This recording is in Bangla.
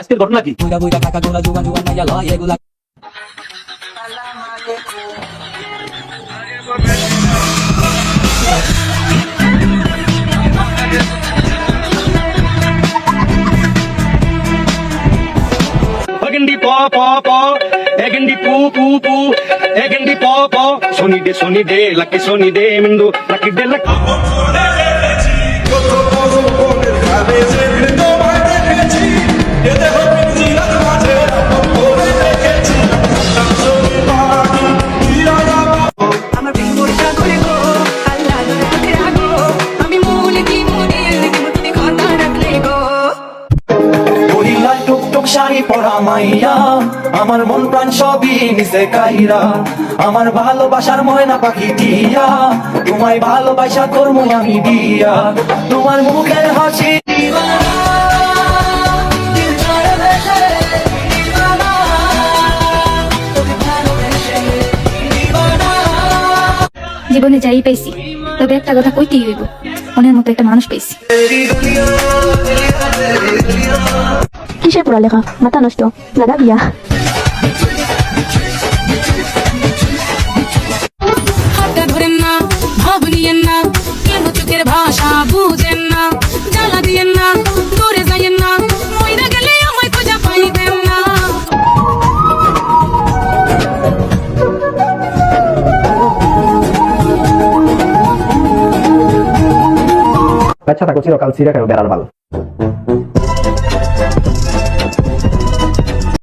আজকের ঘটনা কি? প প এগেন্ডি পু পু পু এগেন্ডি প প সোনি দে সোনি দে লাকি সোনি দে মিন্দু লাকি দে লাকি শাড়ি পরা মাইয়া। আমার মন প্রাণ সবই নিচে কাইরা। আমার ভালোবাসার ময়না পাখি দিয়া তোমায় ভালোবাসা করব আমি দিয়া। তোমার মুখের হাসি জীবনে যাই পাইছি তবে একটা কথা কইতেই হইব মনের মতো একটা মানুষ পাইছি। কিসের পড়ালেখা মাথা নষ্ট লাগা বিয়া ভাষা বুঝেন না জ্বালা দিয়েন না দূরে যাইয়েন না মইরা গেলে আমায় খুঁজে পাইবেন না বাচ্চা থাকো চিরকাল চিরা কেন বেড়ার বাল